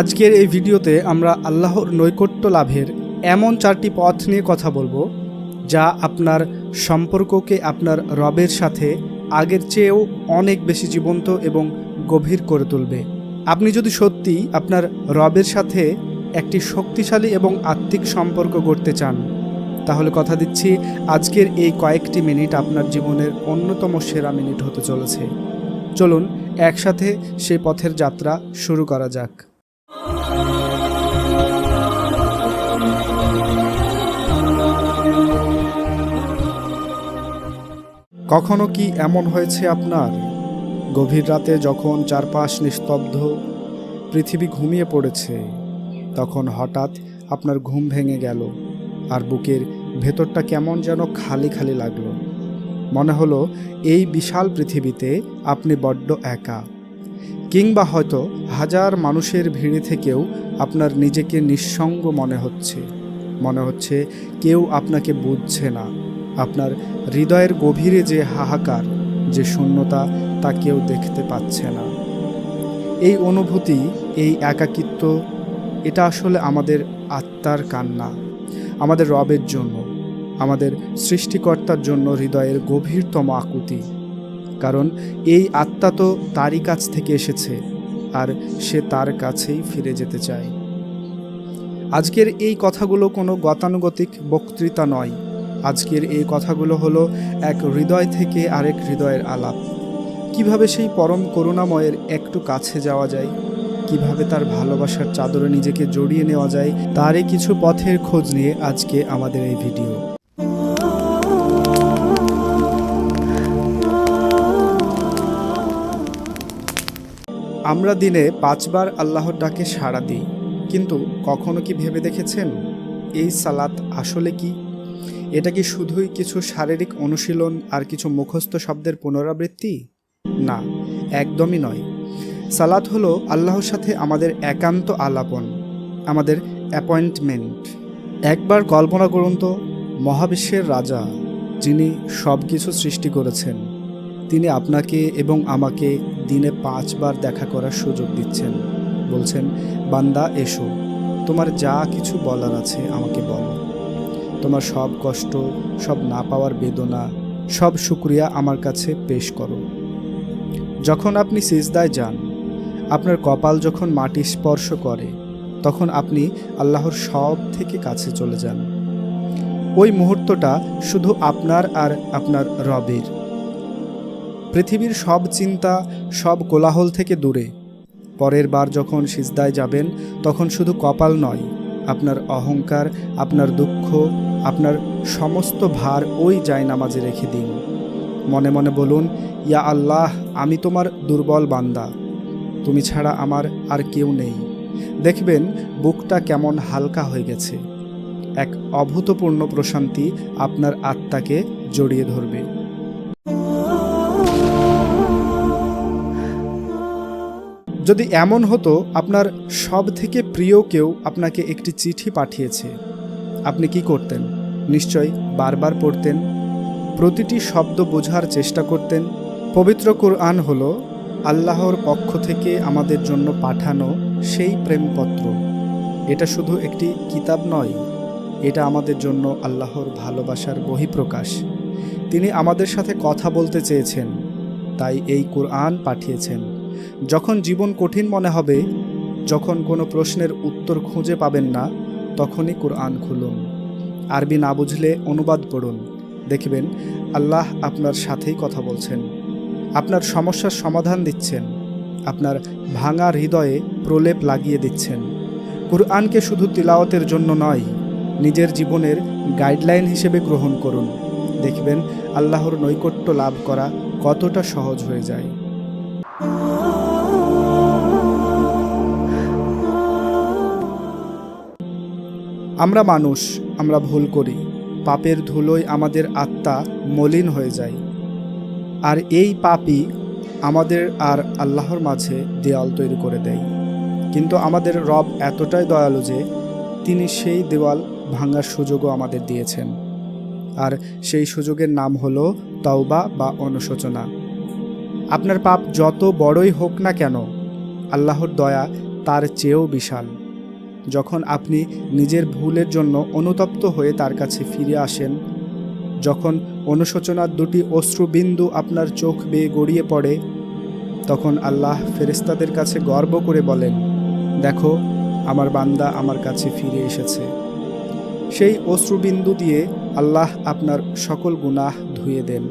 আজকের এই ভিডিওতে আমরা আল্লাহর নৈকট্য লাভের এমন চারটি পথ নিয়ে কথা বলব, যা আপনার সম্পর্ককে আপনার রবের সাথে আগের চেয়েও অনেক বেশি জীবন্ত এবং গভীর করে তুলবে। আপনি যদি সত্যি আপনার রবের সাথে একটি শক্তিশালী এবং আত্মিক সম্পর্ক গড়তে চান, তাহলে কথা দিচ্ছি আজকের এই কয়েকটি মিনিট আপনার জীবনের অন্যতম সেরা মিনিট হতে চলেছে। চলুন একসাথে সেই পথের যাত্রা শুরু করা যাক। কখনো কি এমন হয়েছে আপনার? গভীর রাতে যখন চারপাশ নিস্তব্ধ, পৃথিবী ঘুমিয়ে পড়েছে, তখন হঠাৎ আপনার ঘুম ভেঙে গেল আর বুকের ভেতরটা কেমন যেন খালি খালি লাগল। মনে হলো এই বিশাল পৃথিবীতে আপনি বড্ড একা। কিংবা হয়তো হাজার মানুষের ভিড়ে থেকেও আপনার নিজেকে নিঃসঙ্গ মনে হচ্ছে। মনে হচ্ছে কেউ আপনাকে বুঝছে না। আপনার হৃদয়ের গভীরে যে হাহাকার, যে শূন্যতা, তা কেউ দেখতে পাচ্ছে না। এই অনুভূতি, এই একাকিত্ব, এটা আসলে আমাদের আত্মার কান্না, আমাদের রবের জন্য, আমাদের সৃষ্টিকর্তার জন্য হৃদয়ের গভীরতম আকুতি। কারণ এই আত্মা তো তারই কাছ থেকে এসেছে, আর সে তার কাছেই ফিরে যেতে চায়। আজকের এই কথাগুলো কোনো গতানুগতিক বক্তৃতা নয়। আজকের এই কথাগুলো হলো এক হৃদয় থেকে আরেক হৃদয়ের আলাপ। কীভাবে সেই পরম করুণাময়ের একটু কাছে যাওয়া যায়? কীভাবে তার ভালোবাসার চাদরে নিজেকে জড়িয়ে নেওয়া যায়? তারই কিছু পথের খোঁজ নিয়ে আজকে আমাদের এই ভিডিও। আমরা দিনে পাঁচবার আল্লাহর ডাকে সাড়া দিই, কিন্তু কখনো কি ভেবে দেখেছেন? এই সালাত আসলে কি? এটা কি শুধুই কিছু শারীরিক অনুশীলন আর কিছু মুখস্থ শব্দের পুনরাবৃত্তি? না, একদমই নয়। সালাত হলো আল্লাহর সাথে আমাদের একান্ত আলাপন, আমাদের অ্যাপয়েন্টমেন্ট। একবার কল্পনা করুন তো, মহাবিশ্বের রাজা, যিনি সব কিছু সৃষ্টি করেছেন, তিনি আপনাকে এবং আমাকে দিনে পাঁচবার দেখা করার সুযোগ দিচ্ছেন। বলছেন, বান্দা, এসো। তোমার যা কিছু বলার আছে আমাকে বলো। তোমার সব কষ্ট, সব না পাওয়ার বেদনা, সব শুক্রিয়া আমার কাছে পেশ করো। যখন আপনি সিজদায় যান, আপনার কপাল যখন মাটি স্পর্শ করে, তখন আপনি আল্লাহর সব থেকে কাছে চলে যান। ওই মুহূর্তটা শুধু আপনার আর আপনার রবের। পৃথিবীর সব চিন্তা, সব কোলাহল থেকে দূরে। পরের বার যখন সিজদায় যাবেন, তখন শুধু কপাল নয়, আপনার অহংকার, আপনার দুঃখ, আপনার সমস্ত ভার ওই জায়নামাজে রেখে দিন। মনে মনে বলুন, ইয়া আল্লাহ, আমি তোমার দুর্বল বান্দা। তুমি ছাড়া আমার আর কেউ নেই। দেখবেন, বুকটা কেমন হালকা হয়ে গেছে। এক অভূতপূর্ণ প্রশান্তি আপনার আত্মাকে জড়িয়ে ধরবে। যদি এমন হতো, আপনার সব থেকে প্রিয় কেউ আপনাকে একটি চিঠি পাঠিয়েছে। আপনি কি করতেন? নিশ্চয় বারবার পড়তেন? প্রতিটি শব্দ বোঝার চেষ্টা করতেন? পবিত্র কোরআন হল, আল্লাহর পক্ষ থেকে আমাদের জন্য পাঠানো সেই প্রেমপত্র। এটা শুধু একটি কিতাব নয়, এটা আমাদের জন্য আল্লাহর ভালোবাসার বহিঃপ্রকাশ। তিনি আমাদের সাথে কথা বলতে চেয়েছেন, তাই এই কোরআন পাঠিয়েছেন। যখন জীবন কঠিন মনে হবে, যখন কোনো প্রশ্নের উত্তর খুঁজে পাবেন না, তখনই কোরআন খুলুন। আরবি না বুঝলে অনুবাদ পড়ুন। দেখবেন আল্লাহ আপনার সাথেই কথা বলছেন। আপনার সমস্যার সমাধান দিচ্ছেন। আপনার ভাঙা হৃদয়ে প্রলেপ লাগিয়ে দিচ্ছেন। কুরআনকে শুধু তিলাওয়াতের জন্য নয়, নিজের জীবনের গাইডলাইন হিসেবে গ্রহণ করুন। দেখবেন আল্লাহর নৈকট্য লাভ করা কতটা সহজ হয়ে যায়। আমরা মানুষ, আমরা ভুল করি। পাপের ধুলোয় আমাদের আত্মা মলিন হয়ে যায়। আর এই পাপই আমাদের আর আল্লাহর মাঝে দেওয়াল তৈরি করে দেয়। কিন্তু আমাদের রব এতটাই দয়ালু যে তিনি সেই দেওয়াল ভাঙার সুযোগও আমাদের দিয়েছেন। আর সেই সুযোগের নাম হলো তওবা বা অনুশোচনা। আপনার পাপ যত বড়ই হোক না কেন, আল্লাহর দয়া তার চেয়েও বিশাল। যখন আপনি নিজের ভুলের জন্য অনুতপ্ত হয়ে তার কাছে ফিরে আসেন, যখন অনুশোচনার দুটি অশ্রুবিন্দু আপনার চোখ বেয়ে গড়িয়ে পড়ে, তখন আল্লাহ ফেরেস্তাদের কাছে গর্ব করে বলেন, দেখো, আমার বান্দা আমার কাছে ফিরে এসেছে। সেই অশ্রুবিন্দু দিয়ে আল্লাহ আপনার সকল গুনাহ ধুয়ে দেন।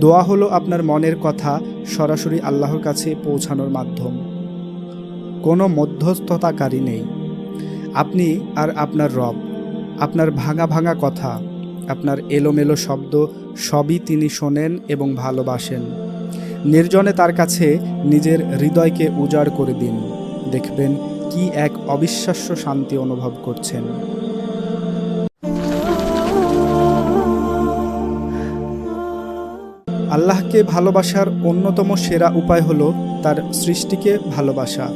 দোয়া হলো আপনার মনের কথা সরাসরি আল্লাহর কাছে পৌঁছানোর মাধ্যম। কোনো মধ্যস্থতাকারী নেই। আপনি আর আপনার রব, আপনার ভাঙা ভাঙা কথা, আপনার এলোমেলো শব্দ সবই তিনি শোনেন এবং ভালোবাসেন। নির্জনে তার কাছে নিজের হৃদয়কে উজাড় করে দিন। দেখবেন কি এক অবিশ্বাস্য শান্তি অনুভব করছেন। আল্লাহকে ভালোবাসার অন্যতম সেরা উপায় হলো তার সৃষ্টিকে ভালোবাসা।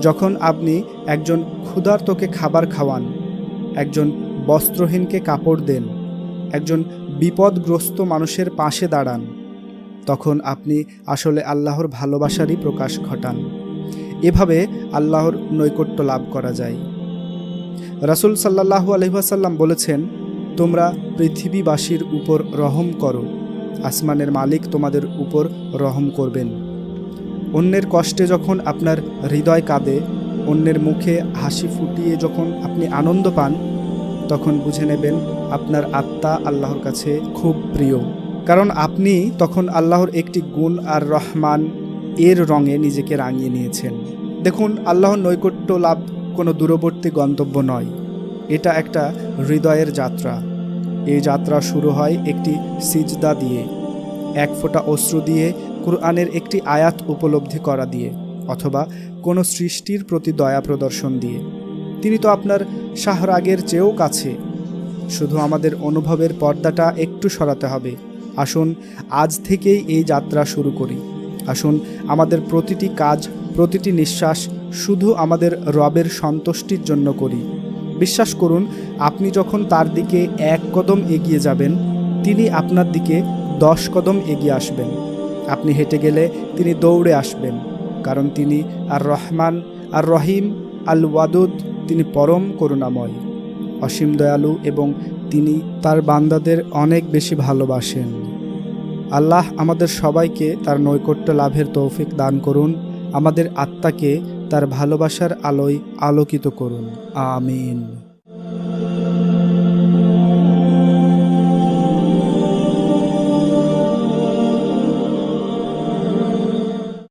যখন আপনি একজন ক্ষুধার্তকে খাবার খাওয়ান। একজন বস্ত্রহীনকে কাপড় দেন। একজন বিপদগ্রস্ত মানুষের পাশে দাঁড়ান। তখন আপনি আসলে আল্লাহর ভালোবাসারই প্রকাশ ঘটান। এভাবে আল্লাহর নৈকট্য লাভ করা যায়। রাসুল সাল্লাহু আলহিহাসাল্লাম বলেছেন, তোমরা পৃথিবীবাসীর উপর রহম করো। আসমানের মালিক তোমাদের উপর রহম করবেন। অন্যের কষ্টে যখন আপনার হৃদয় কাঁদে অন্যের মুখে হাসি ফুটিয়ে যখন আপনি আনন্দ পান, তখন বুঝে নেবেন আপনার আত্মা আল্লাহর কাছে খুব প্রিয়। কারণ আপনি তখন আল্লাহর একটি গুণ আর রহমান এর রঙে নিজেকে রাঙিয়ে নিয়েছেন। দেখুন, আল্লাহর নৈকট্য লাভ কোনো দূরবর্তী গন্তব্য নয়। এটা একটা হৃদয়ের যাত্রা। এই যাত্রা শুরু হয় একটি সিজদা দিয়ে, এক ফোঁটা অশ্রু দিয়ে, কুরআনের একটি আয়াত উপলব্ধি করা দিয়ে। অথবা কোনো সৃষ্টির প্রতি দয়া প্রদর্শন দিয়ে। তিনি তো আপনার শাহরাগের চেয়েও কাছে। শুধু আমাদের অনুভবের পর্দাটা একটু সরাতে হবে। আসুন, আজ থেকেই এই যাত্রা শুরু করি। আসুন, আমাদের প্রতিটি কাজ, প্রতিটি নিঃশ্বাস শুধু আমাদের রবের সন্তুষ্টির জন্য করি। বিশ্বাস করুন, আপনি যখন তার দিকে এক কদম এগিয়ে যাবেন, তিনি আপনার দিকে দশ কদম এগিয়ে আসবেন। আপনি হেঁটে গেলে তিনি দৌড়ে আসবেন। কারণ তিনি আর রহমান আর রহিম আল ওয়াদুদ তিনি পরম করুণাময়। অসীম দয়ালু এবং তিনি তার বান্দাদের অনেক বেশি ভালোবাসেন। আল্লাহ আমাদের সবাইকে তার নৈকট্য লাভের তৌফিক দান করুন। আমাদের আত্মাকে তার ভালোবাসার আলোয় আলোকিত করুন। আমিন।